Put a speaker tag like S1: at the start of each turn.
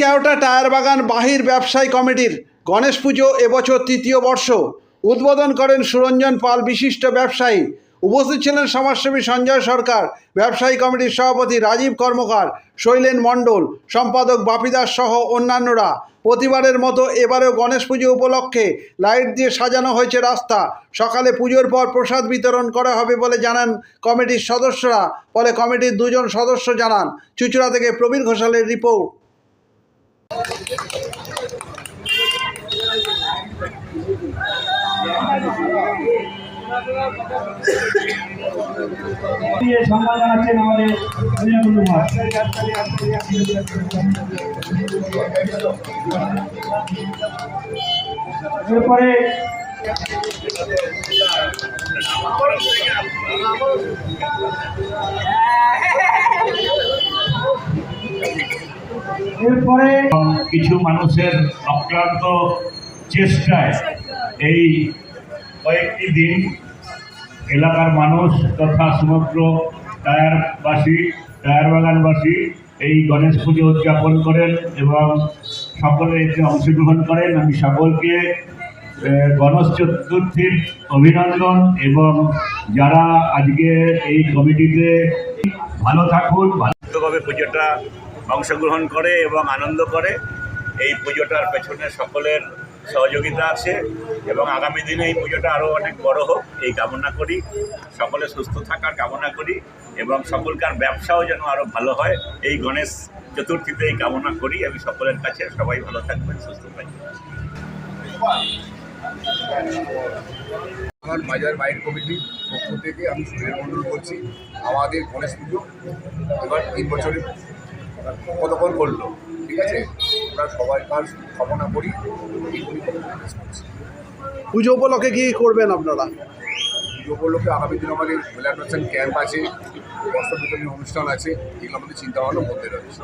S1: Keota tyre বাগান বাহির ব্যবসায়ী কমিটির গণেশ পুজো এবছর তৃতীয় বর্ষ। উদ্বোধন করেন সুরঞ্জন পাল, বিশিষ্ট ব্যবসায়ী। উপস্থিত ছিলেন সমাজসেবী সঞ্জয় সরকার, ব্যবসায়ী কমিটির সভাপতি রাজীব কর্মকার, শৈলেন মণ্ডল, সম্পাদক বাপিদাস সহ অন্যান্যরা। প্রতিবারের মতো এবারেও গণেশ পুজো উপলক্ষে লাইট দিয়ে সাজানো হয়েছে রাস্তা। সকালে পুজোর পর প্রসাদ বিতরণ করা হবে বলে জানান কমিটির সদস্যরা। ফলে কমিটির দুজন সদস্য জানান, চুচুড়া থেকে প্রবীর ঘোষালের রিপোর্ট।
S2: দিয়ে সম্মান জানাচ্ছেন আমাদের অনিল কুমার এরপরে এরপরে
S3: কিছু মানুষের অক্লান্ত চেষ্টায় এই কয়েকটি দিন এলাকার মানুষ তথা সমগ্র টায়ারবাসী টায়ার বাগানবাসী এই গণেশ পুজো উদযাপন করেন এবং সকলে এতে অংশগ্রহণ করেন। আমি সকলকে গণেশ চতুর্থীর অভিনন্দন এবং যারা আজকে এই কমিটিতে ভালো থাকুন ভালোভাবে পুজোটা অংশগ্রহণ করে এবং আনন্দ করে। এই পুজোটার পেছনে সকলের সহযোগিতা আছে এবং আগামী দিনে এই পুজোটা আরও অনেক বড় হোক, এই কামনা করি। সকলে সুস্থ থাকার কামনা করি এবং সকলকার ব্যবসাও যেন আরও ভালো হয়। এই গণেশ চতুর্থীতে এই কামনা করি। আমি সকলের কাছে সবাই ভালো থাকবেন, সুস্থ থাকবেন।
S4: আমার বাজার বাইর কমিটির পক্ষ থেকে আমি সুরের মণ্ডল বলছি, আমাদের গণেশ পুজো এবার তিন বছরে পদার্পণ করল। ঠিক আছে? আমরা সবাই কার কামনা করি। এইগুলি
S1: পুজো উপলক্ষে কী করবেন আপনারা?
S4: পুজো উপলক্ষে আগামী দিন আমাদের ডোনেশন ক্যাম্প আছে বস্ত্র বিতরণী অনুষ্ঠান আছে। এগুলো আমাদের চিন্তা ভাবনা মধ্যে রয়েছে।